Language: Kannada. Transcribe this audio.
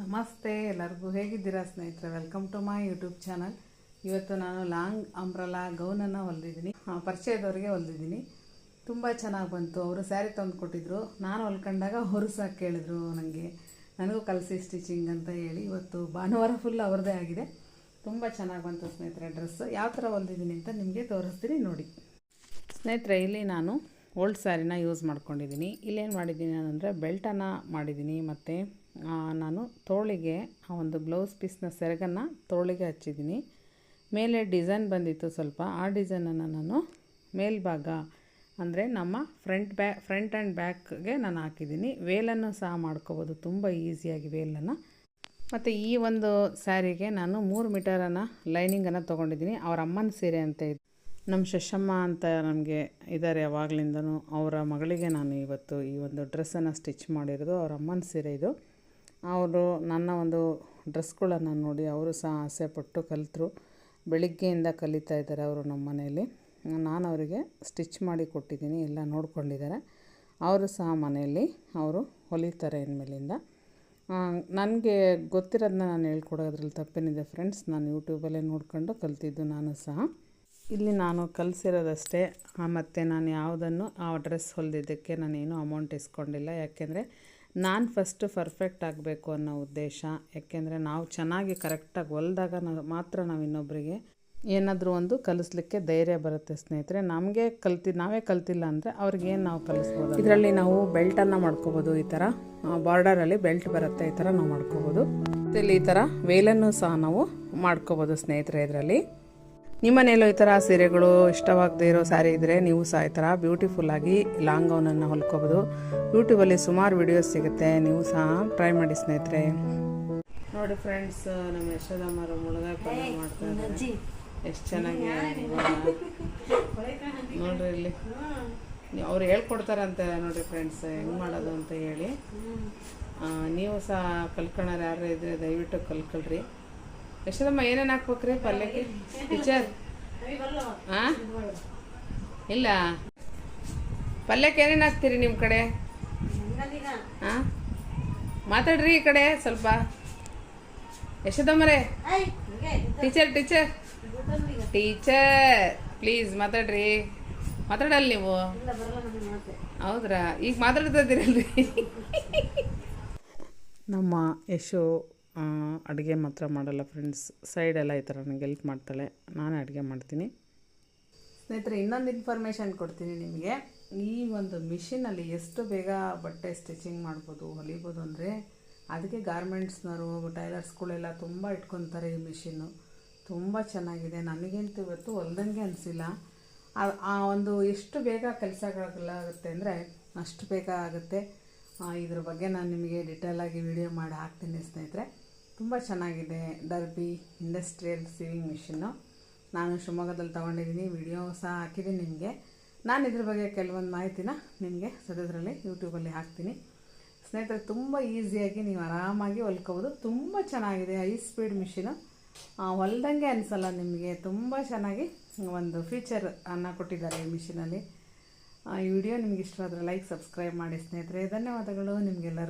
ನಮಸ್ತೆ, ಎಲ್ಲರಿಗೂ ಹೇಗಿದ್ದೀರಾ ಸ್ನೇಹಿತರೆ? Welcome to my YouTube channel ಇವತ್ತು ನಾನು ಲಾಂಗ್ ಅಂಬ್ರಲಾ ಗೌನನ್ನು ಹೊಲಿದಿದ್ದೀನಿ. ಪರಿಚಯದವರಿಗೆ ಹೊಲಿದಿದ್ದೀನಿ. ತುಂಬ ಚೆನ್ನಾಗಿ ಬಂತು. ಅವರು ಸ್ಯಾರಿ ತಂದು ಕೊಟ್ಟಿದ್ರು. ನಾನು ಹೊಲ್ಕೊಂಡಾಗ ಹೊರಸಾಕಿ ಕೇಳಿದ್ರು ನನಗೆ ನನಗೂ ಕಲಸಿ ಸ್ಟಿಚಿಂಗ್ ಅಂತ ಹೇಳಿ ಇವತ್ತು ಭಾನುವಾರ ಫುಲ್ ಅವ್ರದ್ದೇ ಆಗಿದೆ. ತುಂಬ ಚೆನ್ನಾಗಿ ಬಂತು ಸ್ನೇಹಿತರೆ ಡ್ರೆಸ್. ಯಾವ ಥರ ಹೊಲಿದಿದ್ದೀನಿ ಅಂತ ನಿಮಗೆ ತೋರಿಸ್ತೀನಿ ನೋಡಿ. ಸ್ನೇಹಿತರೆ, ಇಲ್ಲಿ ನಾನು ಓಲ್ಡ್ ಸ್ಯಾರಿನ ಯೂಸ್ ಮಾಡ್ಕೊಂಡಿದ್ದೀನಿ. ಇಲ್ಲೇನು ಮಾಡಿದ್ದೀನಿ ಅಂದರೆ ಬೆಲ್ಟನ್ನು ಮಾಡಿದ್ದೀನಿ ಮತ್ತು ನಾನು ತೋಳಿಗೆ, ಆ ಒಂದು ಬ್ಲೌಸ್ ಪೀಸ್ನ ಸೆರಗನ್ನು ತೋಳಿಗೆ ಹಚ್ಚಿದ್ದೀನಿ. ಮೇಲೆ ಡಿಸೈನ್ ಬಂದಿತ್ತು ಸ್ವಲ್ಪ. ಆ ಡಿಸೈನನ್ನು ನಾನು ಮೇಲ್ಭಾಗ, ಅಂದರೆ ನಮ್ಮ ಫ್ರಂಟ್ ಬ್ಯಾ ಫ್ರಂಟ್ ಆ್ಯಂಡ್ ಬ್ಯಾಕ್ಗೆ ನಾನು ಹಾಕಿದ್ದೀನಿ. ವೇಲನ್ನು ಸಹ ಮಾಡ್ಕೋಬೋದು. ತುಂಬ ಈಸಿಯಾಗಿ ವೇಲನ್ನು. ಮತ್ತು ಈ ಒಂದು ಸ್ಯಾರಿಗೆ ನಾನು ಮೂರು ಮೀಟರನ್ನು ಲೈನಿಂಗನ್ನು ತೊಗೊಂಡಿದ್ದೀನಿ. ಅವರ ಅಮ್ಮನ ಸೀರೆ ಅಂತ ಇದೆ. ನಮ್ಮ ಶಶಮ್ಮ ಅಂತ ನಮಗೆ ಇದ್ದಾರೆ ಯಾವಾಗಲಿಂದನೂ. ಅವರ ಮಗಳಿಗೆ ನಾನು ಇವತ್ತು ಈ ಒಂದು ಡ್ರೆಸ್ಸನ್ನು ಸ್ಟಿಚ್ ಮಾಡಿರೋದು. ಅವ್ರ ಅಮ್ಮನ ಸೀರೆ ಇದು. ಅವರು ನನ್ನ ಒಂದು ಡ್ರೆಸ್ಗಳನ್ನು ನೋಡಿ ಅವರು ಸಹ ಆಸೆ ಪಟ್ಟು ಕಲಿತರು. ಬೆಳಿಗ್ಗೆಯಿಂದ ಕಲಿತಾ ಇದ್ದಾರೆ ಅವರು ನಮ್ಮ ಮನೆಯಲ್ಲಿ. ನಾನು ಅವರಿಗೆ ಸ್ಟಿಚ್ ಮಾಡಿ ಕೊಟ್ಟಿದ್ದೀನಿ, ಎಲ್ಲ ನೋಡ್ಕೊಂಡಿದ್ದಾರೆ. ಅವರು ಸಹ ಮನೆಯಲ್ಲಿ ಅವರು ಹೊಲಿತಾರೆ ಇನ್ಮೇಲಿಂದ. ನನಗೆ ಗೊತ್ತಿರೋದನ್ನ ನಾನು ಹೇಳ್ಕೊಡೋದ್ರಲ್ಲಿ ತಪ್ಪೇನಿದೆ ಫ್ರೆಂಡ್ಸ್. ನಾನು ಯೂಟ್ಯೂಬಲ್ಲೇ ನೋಡ್ಕೊಂಡು ಕಲಿತಿದ್ದು ನಾನು ಸಹ. ಇಲ್ಲಿ ನಾನು ಕಲಿಸಿರೋದಷ್ಟೇ. ಮತ್ತು ನಾನು ಯಾವುದನ್ನು ಆ ಡ್ರೆಸ್ ಹೊಲಿದಿದ್ದಕ್ಕೆ ನಾನೇನು ಅಮೌಂಟ್ ಇಸ್ಕೊಂಡಿಲ್ಲ. ಯಾಕೆಂದರೆ ನಾನು ಫಸ್ಟ್ ಪರ್ಫೆಕ್ಟ್ ಆಗಬೇಕು ಅನ್ನೋ ಉದ್ದೇಶ. ಯಾಕೆಂದರೆ ನಾವು ಚೆನ್ನಾಗಿ ಕರೆಕ್ಟಾಗಿ ಹೊಲ್ದಾಗ ಮಾತ್ರ ನಾವು ಇನ್ನೊಬ್ಬರಿಗೆ ಏನಾದರೂ ಒಂದು ಕಲಿಸ್ಲಿಕ್ಕೆ ಧೈರ್ಯ ಬರುತ್ತೆ ಸ್ನೇಹಿತರೆ. ನಮಗೆ ಕಲ್ತಿ, ನಾವೇ ಕಲ್ತಿಲ್ಲ ಅಂದರೆ ಅವ್ರಿಗೇನು ನಾವು ಕಲಿಸ್ಬೋದು ಇದರಲ್ಲಿ ನಾವು ಬೆಲ್ಟನ್ನು ಮಾಡ್ಕೋಬೋದು ಈ ಥರ ಬಾರ್ಡರಲ್ಲಿ ಬೆಲ್ಟ್ ಬರುತ್ತೆ ಈ ಥರ ನಾವು ಮಾಡ್ಕೋಬೋದು. ಇಲ್ಲಿ ಈ ಥರ ವೇಲನ್ನು ಸಹ ನಾವು ಮಾಡ್ಕೋಬೋದು ಸ್ನೇಹಿತರೆ ಇದರಲ್ಲಿ. ನಿಮ್ಮನೇಲೂ ಈ ಥರ ಸೀರೆಗಳು ಇಷ್ಟವಾಗದೇ ಇರೋ ಸ್ಯಾರಿ ಇದ್ದರೆ ನೀವು ಸಹ ಈ ಥರ ಬ್ಯೂಟಿಫುಲ್ಲಾಗಿ ಲಾಂಗ್ ಗೌನನ್ನು ಹೊಲ್ಕೋಬೋದು. ಯೂಟ್ಯೂಬಲ್ಲಿ ಸುಮಾರು ವಿಡಿಯೋಸ್ ಸಿಗುತ್ತೆ ನೀವು ಸಹ ಟ್ರೈ ಮಾಡಿ ಸ್ನೇಹಿತರೆ. ನೋಡಿ ಫ್ರೆಂಡ್ಸ್ ನಮ್ಮ ಯಶೋದಮ್ಮರು ಮುಳುಗಾಯಿ ಪಲ್ಯ ಮಾಡ್ತಾರೆ ಇದ್ದಾರೆ. ಎಷ್ಟು ಚೆನ್ನಾಗಿ ನೋಡ್ರಿ ಇಲ್ಲಿ. ಅವ್ರು ಹೇಳ್ಕೊಡ್ತಾರಂತೆ ನೋಡಿ ಫ್ರೆಂಡ್ಸ್ ಹೆಂಗೆ ಮಾಡೋದು ಅಂತ ಹೇಳಿ. ನೀವು ಸಹ ಕಲ್ಕೊಳ್ಳೋರು ಯಾರು ಇದ್ರೆ ದಯವಿಟ್ಟು ಕಲ್ಕೊಳ್ರಿ. ಯಶೋದಮ್ಮ ಏನೇನು ಹಾಕ್ಬೇಕ್ರಿ ಪಲ್ಯಕ್ಕೆ? ಟೀಚರ್ ಹಾಂ ಇಲ್ಲ. ಪಲ್ಯಕ್ಕೆ ಏನೇನು ಹಾಕ್ತೀರಿ ನಿಮ್ಮ ಕಡೆ? ಹಾಂ ಮಾತಾಡ್ರಿ ಈ ಕಡೆ ಸ್ವಲ್ಪ. ಯಶೋದಮ್ಮರೇ ಟೀಚರ್ ಟೀಚರ್ ಟೀಚರ್ ಪ್ಲೀಸ್ ಮಾತಾಡ್ರಿ. ಮಾತಾಡಲ್ಲ ನೀವು? ಹೌದ್ರಾ? ಈಗ ಮಾತಾಡ್ತಾ ಇದ್ದೀರಲ್ರಿ. ನಮ್ಮ ಯಶು ಅಡುಗೆ ಮಾತ್ರ ಮಾಡಲ್ಲ ಫ್ರೆಂಡ್ಸ್ ಸೈಡೆಲ್ಲ ಈ ಥರ ನನಗೆ ಹೆಲ್ಪ್ ಮಾಡ್ತಾಳೆ. ನಾನೇ ಅಡುಗೆ ಮಾಡ್ತೀನಿ. ಸ್ನೇಹಿತರೆ, ಇನ್ನೊಂದು ಇನ್ಫಾರ್ಮೇಷನ್ ಕೊಡ್ತೀನಿ ನಿಮಗೆ. ಈ ಒಂದು ಮಿಷಿನಲ್ಲಿ ಎಷ್ಟು ಬೇಗ ಬಟ್ಟೆ ಸ್ಟಿಚಿಂಗ್ ಮಾಡ್ಬೋದು, ಹೊಲಿಬೋದು ಅಂದರೆ ಅದಕ್ಕೆ ಗಾರ್ಮೆಂಟ್ಸ್ನವರು ಟೈಲರ್ಸ್ಗಳೆಲ್ಲ ತುಂಬ ಇಟ್ಕೊತಾರೆ ಈ ಮಿಷಿನ್ನು ತುಂಬ ಚೆನ್ನಾಗಿದೆ. ನನಗಂತೂ ಇವತ್ತು ಹೊಲ್ದಂಗೆ ಅನಿಸಿಲ್ಲ. ಆ ಒಂದು ಎಷ್ಟು ಬೇಗ ಕೆಲಸಗಳಾಗುತ್ತೆ ಅಂದರೆ ಅಷ್ಟು ಬೇಗ ಆಗುತ್ತೆ. ಇದ್ರ ಬಗ್ಗೆ ನಾನು ನಿಮಗೆ ಡಿಟೇಲಾಗಿ ವಿಡಿಯೋ ಮಾಡಿ ಹಾಕ್ತೀನಿ ಸ್ನೇಹಿತರೆ. ತುಂಬ ಚೆನ್ನಾಗಿದೆ ಡರ್ಬಿ ಇಂಡಸ್ಟ್ರಿಯಲ್ ಸೀವಿಂಗ್ ಮಿಷಿನ್ನು. ನಾನು ಶಿವಮೊಗ್ಗದಲ್ಲಿ ತೊಗೊಂಡಿದ್ದೀನಿ, ವಿಡಿಯೋ ಸಹ ಹಾಕಿದ್ದೀನಿ ನಿಮಗೆ. ನಾನು ಇದ್ರ ಬಗ್ಗೆ ಕೆಲವೊಂದು ಮಾಹಿತಿನ ನಿಮಗೆ ಸದ್ಯದರಲ್ಲಿ ಯೂಟ್ಯೂಬಲ್ಲಿ ಹಾಕ್ತೀನಿ. ಸ್ನೇಹಿತರೆ, ತುಂಬ ಈಸಿಯಾಗಿ ನೀವು ಆರಾಮಾಗಿ ಹೊಲ್ಕೋಬೋದು. ತುಂಬ ಚೆನ್ನಾಗಿದೆ, ಹೈ ಸ್ಪೀಡ್ ಮಿಷಿನು. ಹೊಲ್ದಂಗೆ ಅನಿಸಲ್ಲ ನಿಮಗೆ, ತುಂಬ ಚೆನ್ನಾಗಿ ಒಂದು ಫೀಚರ್ ಅನ್ನು ಕೊಟ್ಟಿದ್ದಾರೆ ಈ ಮಿಷಿನಲ್ಲಿ. ಈ ವಿಡಿಯೋ ನಿಮ್ಗೆ ಇಷ್ಟವಾದರೆ ಲೈಕ್, ಸಬ್ಸ್ಕ್ರೈಬ್ ಮಾಡಿ ಸ್ನೇಹಿತರೆ. ಧನ್ಯವಾದಗಳು ನಿಮಗೆಲ್ಲರಿಗೂ.